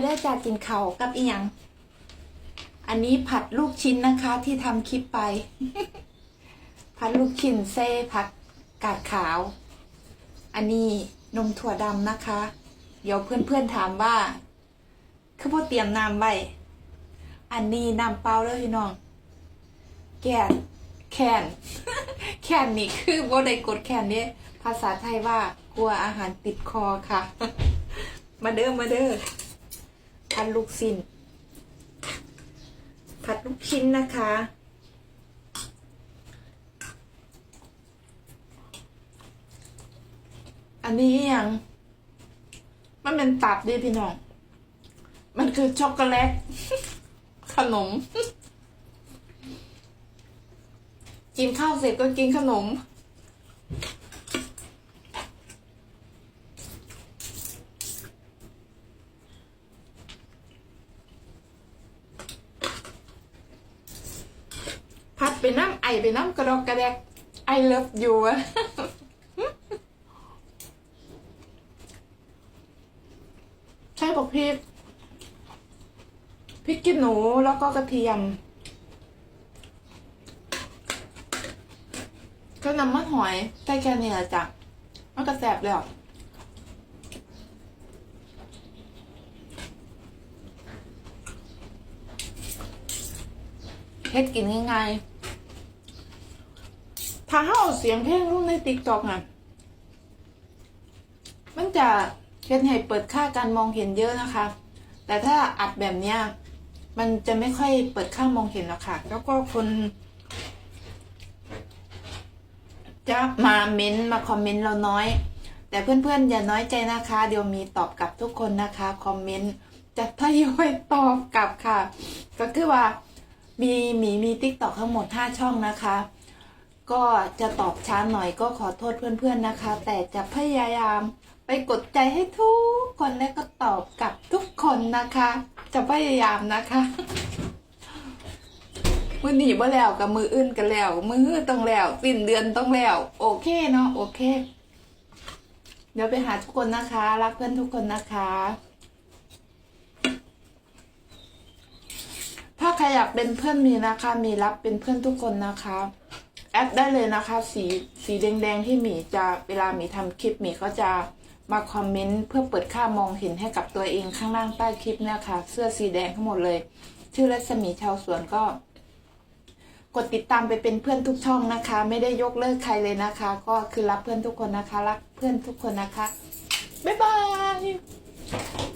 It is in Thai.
มาได้จากกินเขากับอีหยังอันนี้ผัดลูกชิ้นนะคะที่ทำคลิปไป ผัดลูกชิ้นเซ่ผักกาดขาว อันนี้นมถั่วดำนะคะ เดี๋ยวเพื่อนๆถามว่าคือพ่อเตรียมน้ำไว้อันนี้น้ำเปล่าเลยพี่น้อง แกนแคนแคนนี่คือว่าได้กดแคนนี่ภาษาไทยว่ากลัวอาหารติดคอค่ะ มาเด้อมาเด้อ ผัดลูกชิ้นผัดลูกชิ้นนะคะ อันนี้ย่างมันเป็นตับดิพี่น้อง มันคือช็อกโกแลต ขนม กินข้าวเสร็จก็กินขนม ไปน้ำไอไปน้ำกระดกกระแดกไอเลิฟยูอะใช่บอกพริกพริกขี้หนูแล้วก็กระเทียมก็น้ำมันหอยใส่แค่นี้แหละจ้ะมันก็แสบแล้วเฮ็ดกินง่ายๆ ถ้าเฮาเอาเสียงเพลงลงในติ๊กต็อกอะ มันจะเฮ็ดให้เปิดค่าการมองเห็นเยอะนะคะ แต่ถ้าอัดแบบเนี้ย มันจะไม่ค่อยเปิดค่ามองเห็นหรอกค่ะ แล้วก็คน จะมาเม้นต์มาคอมเมนต์เราน้อย แต่เพื่อนๆ อย่าน้อยใจนะคะ เดี๋ยวมีตอบกลับทุกคนนะคะ คอมเมนต์จะทยอยตอบกลับค่ะ ก็คือว่า มีมีมีติ๊กต็อกทั้งหมด 5 ช่องนะคะ ก็จะตอบช้าหน่อยก็ขอโทษเพื่อนๆนะคะ แต่จะพยายามไปกดใจให้ทุกคนและก็ตอบกับทุกคนนะคะ จะพยายามนะคะมือหนีบ่แล้วกับมืออื่นกันแล้ว มือต้องแล้วสิ้นเดือนต้องแล้ว โอเคเนาะโอเค เดี๋ยวไปหาทุกคนนะคะ รักเพื่อนทุกคนนะคะ ถ้าใครอยากเป็นเพื่อนมีนะคะ มีรับเป็นเพื่อนทุกคนนะคะ แอดได้เลยนะคะ สีสีแดงๆที่หมีจะเวลาหมีทำคลิปหมีก็จะมาคอมเมนต์เพื่อเปิดค่ามองเห็นให้กับตัวเองข้างล่างใต้คลิปนะคะ เสื้อสีแดงทั้งหมดเลย ชื่อรัศมีชาวสวนก็ กดติดตามไปเป็นเพื่อนทุกช่องนะคะ ไม่ได้ยกเลิกใครเลยนะคะ ก็คือรับเพื่อนทุกคนนะคะ รักเพื่อนทุกคนนะคะบ๊ายบาย